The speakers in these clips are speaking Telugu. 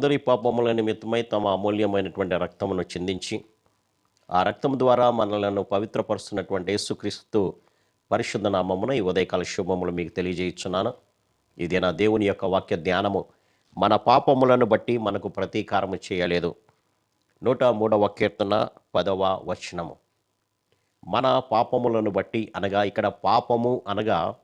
అందరి పాపముల నిమిత్తమై తమ అమూల్యమైనటువంటి రక్తమును చిందించి ఆ రక్తం ద్వారా మనలను పవిత్రపరుస్తున్నటువంటి యేసుక్రీస్తు పరిశుద్ధ నామమున ఈ ఉదయకాల శుభములు మీకు తెలియజేయుచున్నాను. ఇది నా దేవుని యొక్క వాక్య ధ్యానము మన పాపములను బట్టి మనకు ప్రతీకారము చేయలేదు. నూట మూడవ కీర్తన పదవ వచనము. మన పాపములను బట్టి అనగా ఇక్కడ పాపము అనగా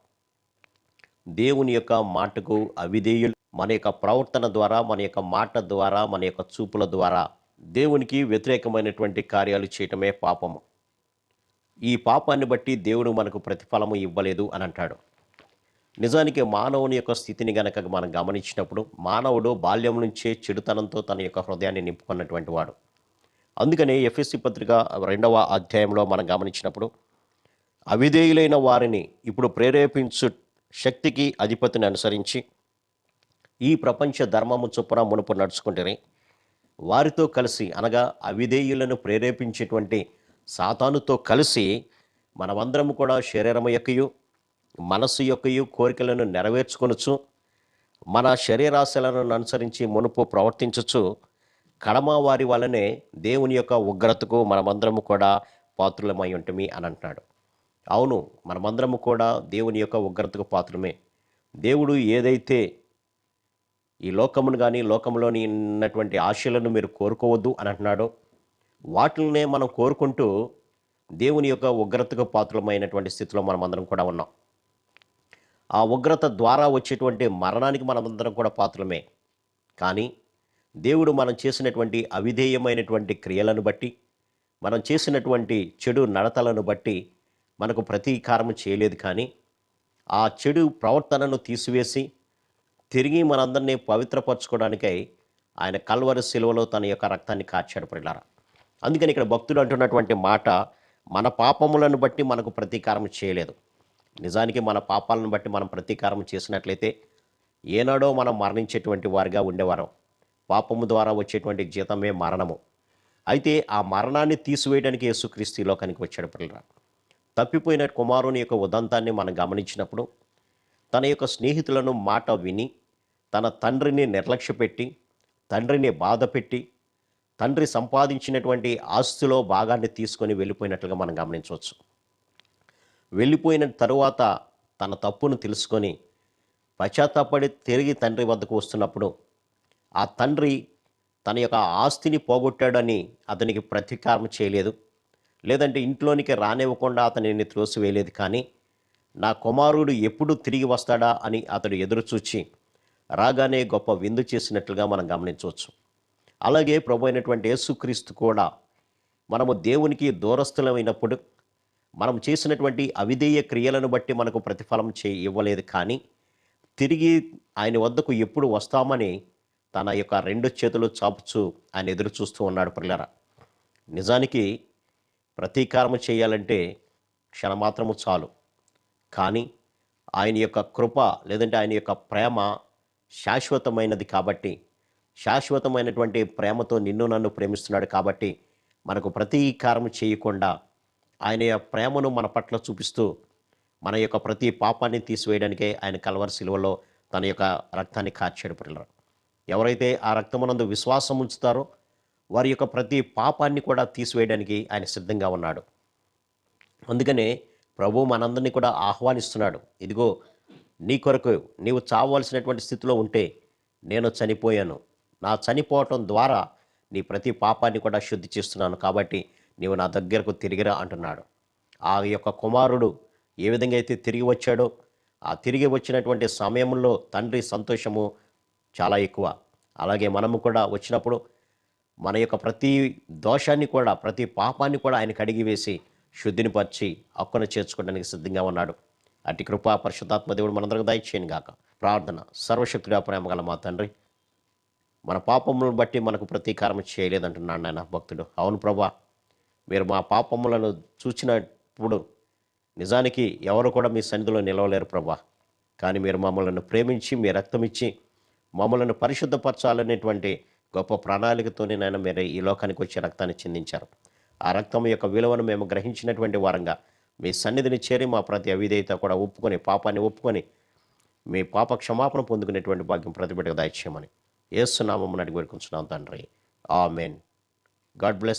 దేవుని యొక్క మాటకు అవిధేయులు మన యొక్క ప్రవర్తన ద్వారా మన యొక్క మాట ద్వారా మన యొక్క చూపుల ద్వారా దేవునికి వ్యతిరేకమైనటువంటి కార్యాలు చేయటమే పాపము. ఈ పాపాన్ని బట్టి దేవుడు మనకు ప్రతిఫలము ఇవ్వలేదు అని అంటాడు. నిజానికి మానవుని యొక్క స్థితిని గనక మనం గమనించినప్పుడు మానవుడు బాల్యం నుంచే చెడుతనంతో తన యొక్క హృదయాన్ని నింపుకున్నటువంటి వాడు. అందుకనే ఎఫ్ఎస్సి పత్రిక రెండవ అధ్యాయంలో మనం గమనించినప్పుడు అవిధేయులైన వారిని ఇప్పుడు ప్రేరేపించు శక్తికి అధిపతిని అనుసరించి ఈ ప్రపంచ ధర్మము చొప్పున మునుపు నడుచుకుంటేనే వారితో కలిసి అనగా అవిధేయులను ప్రేరేపించేటువంటి సాతానుతో కలిసి మనమందరము కూడా శరీరము యొక్కయు మనస్సు యొక్కయు కోరికలను నెరవేర్చుకొనొచ్చు మన శరీరాశలను అనుసరించి మునుపు ప్రవర్తించచ్చు కడమ వారి వలనే దేవుని యొక్క ఉగ్రతకు మనమందరము కూడా పాత్రులమై ఉంటమి అని అంటున్నాడు. అవును మనమందరము కూడా దేవుని యొక్క ఉగ్రతకు పాత్రమే దేవుడు ఏదైతే ఈ లోకమును కానీ లోకంలోని ఉన్నటువంటి ఆశలను మీరు కోరుకోవద్దు అని అంటున్నాడు. వాటిల్నే మనం కోరుకుంటూ దేవుని యొక్క ఉగ్రతకు పాత్రమైనటువంటి స్థితిలో మనం అందరం కూడా ఉన్నాం. ఆ ఉగ్రత ద్వారా వచ్చేటువంటి మరణానికి మనమందరం కూడా పాత్రమే కానీ దేవుడు మనం చేసినటువంటి అవిధేయమైనటువంటి క్రియలను బట్టి మనం చేసినటువంటి చెడు నడతలను బట్టి మనకు ప్రతీకారం చేయలేదు కానీ ఆ చెడు ప్రవర్తనను తీసివేసి తిరిగి మనందరినీ పవిత్రపరచుకోవడానికై ఆయన కల్వరి శిలువలో తన యొక్క రక్తాన్ని కాచాడు పిల్లారా అందుకని ఇక్కడ భక్తుడు అంటున్నటువంటి మాట మన పాపములను బట్టి మనకు ప్రతీకారం చేయలేదు. నిజానికి మన పాపాలను బట్టి మనం ప్రతీకారం చేసినట్లయితే ఏనాడో మనం మరణించేటువంటి వారిగా ఉండేవారం. పాపము ద్వారా వచ్చేటువంటి జీతమే మరణము. అయితే ఆ మరణాన్ని తీసివేయడానికి యేసుక్రీస్తు లోకానికి వచ్చాడు పిల్లరా తప్పిపోయిన కుమారుని యొక్క ఉదంతాన్ని మనం గమనించినప్పుడు తన యొక్క స్నేహితులను మాట విని తన తండ్రిని నిర్లక్ష్యపెట్టి తండ్రిని బాధపెట్టి తండ్రి సంపాదించినటువంటి ఆస్తిలో భాగాన్ని తీసుకొని వెళ్ళిపోయినట్లుగా మనం గమనించవచ్చు. వెళ్ళిపోయిన తరువాత తన తప్పును తెలుసుకొని పశ్చాత్తాపడి తిరిగి తండ్రి వద్దకు వస్తున్నప్పుడు ఆ తండ్రి తన యొక్క ఆస్తిని పోగొట్టాడని అతనికి ప్రతీకారం చేయలేదు. లేదంటే ఇంట్లోనికి రానివ్వకుండా అతనిని త్రోసివేయలేదు కానీ నా కుమారుడు ఎప్పుడు తిరిగి వస్తాడా అని అతడు ఎదురుచూచి రాగానే గొప్ప విందు చేసినట్లుగా మనం గమనించవచ్చు. అలాగే ప్రభు అయినటువంటి యేసుక్రీస్తు కూడా మనము దేవునికి దూరస్థులమైనప్పుడు మనం చేసినటువంటి అవిధేయ క్రియలను బట్టి మనకు ప్రతిఫలం చే ఇవ్వలేదు కానీ తిరిగి ఆయన వద్దకు ఎప్పుడు వస్తామని తన యొక్క రెండు చేతులు చాపుచు ఆయన ఎదురు చూస్తూ ఉన్నాడు పిల్లరా నిజానికి ప్రతీకారం చేయాలంటే క్షణమాత్రము చాలు. కానీ ఆయన యొక్క కృప లేదంటే ఆయన యొక్క ప్రేమ శాశ్వతమైనది కాబట్టి శాశ్వతమైనటువంటి ప్రేమతో నిన్ను నన్ను ప్రేమిస్తున్నాడు కాబట్టి మనకు ప్రతీకారం చేయకుండా ఆయన యొక్క ప్రేమను మన పట్ల చూపిస్తూ మన యొక్క ప్రతి పాపాన్ని తీసివేయడానికే ఆయన కలవరి శిలువలో తన యొక్క రక్తాన్ని కాచాడు పిల్లలు ఎవరైతే ఆ రక్తమునందు విశ్వాసం ఉంచుతారో వారి యొక్క ప్రతి పాపాన్ని కూడా తీసివేయడానికి ఆయన సిద్ధంగా ఉన్నాడు. అందుకనే ప్రభు మనందరినీ కూడా ఆహ్వానిస్తున్నాడు. ఇదిగో నీ కొరకు నీవు చావలసినటువంటి స్థితిలో ఉంటే నేను చనిపోయాను. నా చనిపోవటం ద్వారా నీ ప్రతి పాపాన్ని కూడా శుద్ధి చేస్తున్నాను. కాబట్టి నీవు నా దగ్గరకు తిరిగిరా అంటున్నాడు. ఆ యొక్క కుమారుడు ఏ విధంగా అయితే తిరిగి వచ్చాడో ఆ తిరిగి వచ్చినటువంటి సమయంలో తండ్రి సంతోషము చాలా ఎక్కువ. అలాగే మనము కూడా వచ్చినప్పుడు మన యొక్క ప్రతి దోషాన్ని కూడా ప్రతి పాపాన్ని కూడా ఆయన కడిగి వేసి శుద్ధిని పరిచి హక్కున చేర్చుకోవడానికి సిద్ధంగా ఉన్నాడు. అటు కృపా పరిశుద్ధాత్మ దేవుడు మనందరికి దయచేయను గాక. ప్రార్థన సర్వశక్తుడా ప్రేమ గల మా తండ్రి మన పాపములను బట్టి మనకు ప్రతీకారం చేయలేదంటున్నాడు నాయన భక్తుడు. అవును ప్రభా మీరు మా పాపములను చూచినప్పుడు నిజానికి ఎవరు కూడా మీ సన్నిధిలో నిలవలేరు ప్రభా. కానీ మీరు మమ్మల్ని ప్రేమించి మీ రక్తం ఇచ్చి మమ్మల్ని పరిశుద్ధపరచాలనేటువంటి గొప్ప ప్రణాళికతోనే నాయన మీరు ఈ లోకానికి వచ్చే రక్తాన్ని చెందించారు. ఆ రక్తం యొక్క విలువను మేము గ్రహించినటువంటి వారంగా మీ సన్నిధిని చేరి మా ప్రతి అవిధేయత కూడా ఒప్పుకొని పాపాన్ని ఒప్పుకొని మీ పాప క్షమాపణ పొందుకునేటువంటి భాగ్యం ప్రతిబిడ్డగా దయచేయమని ఏసునామం అడిగి వేడుకుంటున్నాం తండ్రి. ఆమెన్. God bless